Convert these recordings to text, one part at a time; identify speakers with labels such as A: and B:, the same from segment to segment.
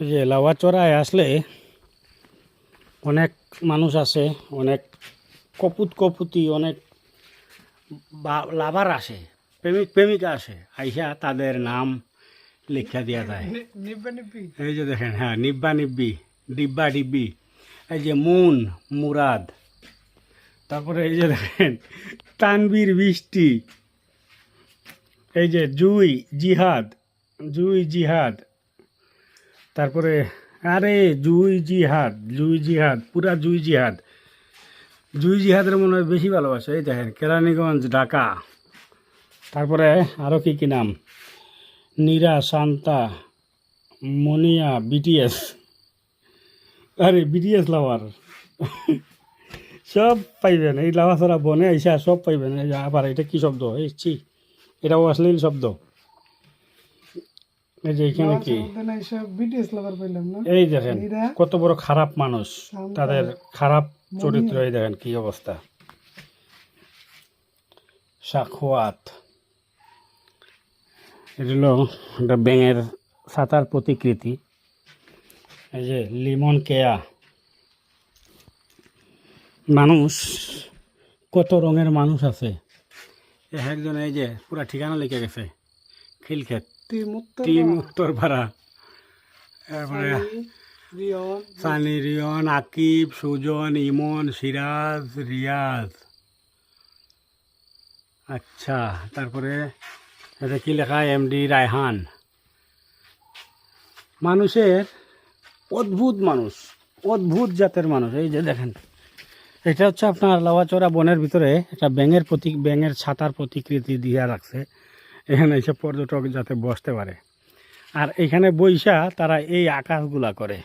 A: এই যে লাউয়াচড়ায় আসলে অনেক মানুষ আসে অনেক কপুত কপুতি অনেক লাভার আসে প্রেমিক প্রেমিকা আসে আইসা তাদের নাম লিখা দিয়া যায়। এই যে দেখেন হ্যাঁ নিব্বা নিব্বি ডিব্বা ডিব্বি এই যে মুন মুরাদ তারপরে এই যে দেখেন তানবীর বৃষ্টি এই যে জুই জিহাদ জুই জিহাদ তারপরে, আরে জুই জিহাদ জুই জিহাদ, পুরা জুই জিহাদ। জুই জিহাদের মনে হয় বেশি ভালোবাসে, এই দেখেন, কেরানীগঞ্জ, ঢাকা। তারপরে আরও কি কি নাম? নীরা, শান্তা, মনিয়া, বিটিএস। আরে, বিটিএস লাভার। সব পাইবেন, এই লাভা ছাড়া বনে আইসা সব পাইবেন আবার, এটা কি শব্দ? এই ছি, এটাও অশ্লীল শব্দ। এই যে এখানে কি? এই দেখেন কত বড় খারাপ মানুষ। তাদের খারাপ চরিত্র এই দেখেন কি অবস্থা। সাখোয়াত। এটা হলো একটা ব্যাঙের ছাতার প্রতিকৃতি। এই যে লিমন কেয়া। মানুষ কত রঙের মানুষ আছে। এ একজন এই যে পুরা ঠিকানা লিখে গেছে খিলক্ষেত।
B: টিম উত্তর
A: টিম উত্তরপাড়া
B: রিয়ন।
A: সানি রিয়ন আকিব সুজন ইমন সিরাজ রিয়াজ। আচ্ছা তারপরে এটা কি লেখা? এমডি রায়হান। মানুষের অদ্ভুত মানুষ অদ্ভুত জাতের মানুষ। এই যে দেখেন এটা হচ্ছে আপনার লাওয়াচড়া বনের ভিতরে একটা ব্যাঙের প্রতীক ব্যাঙের ছাতার প্রতিকৃতি দিয়া রাখছে। এখানে এসে পর্যটক যাতে বসতে পারে। আর এখানে বৈশা তারা এই আকাশগুলা করে।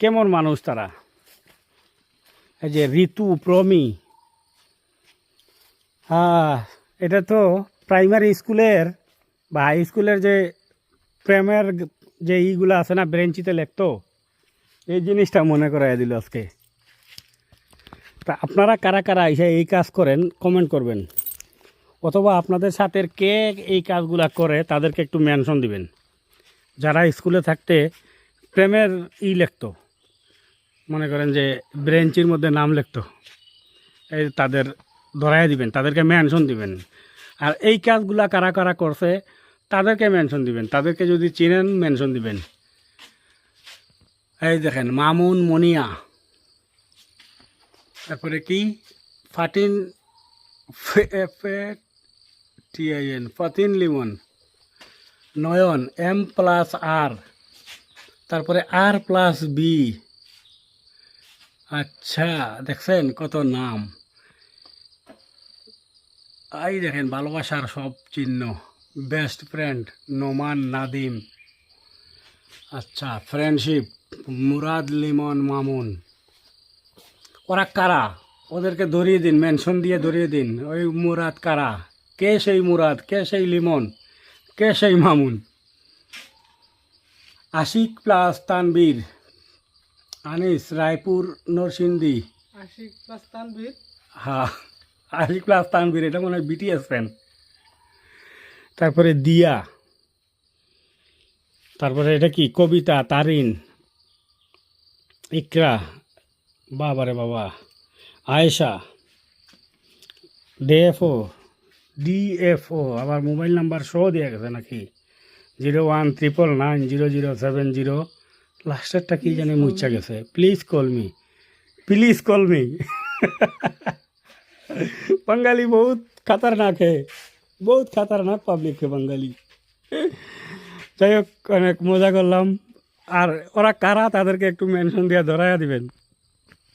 A: কেমন মানুষ তারা? এই যে ঋতু প্রমি। হ্যাঁ এটা তো প্রাইমারি স্কুলের বা হাই স্কুলের যে প্রেমের যে ইগুলো আছে না, ব্রেঞ্চিতে লিখতো। এই জিনিসটা মনে করাই দিল আজকে। তা আপনারা কারা কারা এসে এই কাজ করেন কমেন্ট করবেন। অথবা আপনাদের সাথে কে এই কাজগুলা করে তাদেরকে একটু মেনশন দিবেন। যারা স্কুলে থাকতে প্রেমের ই লিখতো, মনে করেন যে ব্রেঞ্চির মধ্যে নাম লিখতো, এই তাদের ধরাই দিবেন, তাদেরকে মেনশন দিবেন। আর এই কাজগুলা কারা কারা করছে, তাদেরকে মেনশন দিবেন, তাদেরকে যদি চিনেন মেনশন দিবেন। এই দেখেন, মামুন মনিয়া। তারপরে কি? Fatin TIN Fatin Limon Nayan M plus R তারপরে আর প্লাস বি আচ্ছা দেখছেন কত নাম। এই দেখেন, ভালোবাসার সব চিহ্ন। বেস্ট ফ্রেন্ড নোমান নাদিম আচ্ছা ফ্রেন্ডশিপ মুরাদ লিমন মামুন ওরা কারা? ওদেরকে ধরিয়ে দিন মেনশন দিয়ে ধরিয়ে দিন। ওই মুরাদ কারা? কে সেই মুরাদ কে সেই লিমন কে সেই মামুন। আশিক প্লাস তানবীর আনিস রায়পুর নরসিংদী।
B: আশিক প্লাস তানভীর?
A: হ্যাঁ আশিক প্লাস তানবীর এটা মনে হয় বিটিএস ফ্যান তারপরে দিয়া। তারপরে এটা কি? কবিতা তারিন ইকরা বাবারে বাবা আয়েশা ডিএফও ডিএফও আবার মোবাইল নাম্বার সহ দেওয়া গেছে নাকি? Zero one triple nine zero zero seven zero. লাস্টেরটা কী জানি মুচ্ছা গেছে। Please call me please call me Bangali বহুত খাতারনাক হে। বহুত খাতারনাক পাবলিক হে বাঙালি। যাই হোক অনেক মজা করলাম। আর ওরা কারা তাদেরকে একটু মেনশন দিয়ে ধরাইয়া দিবেন?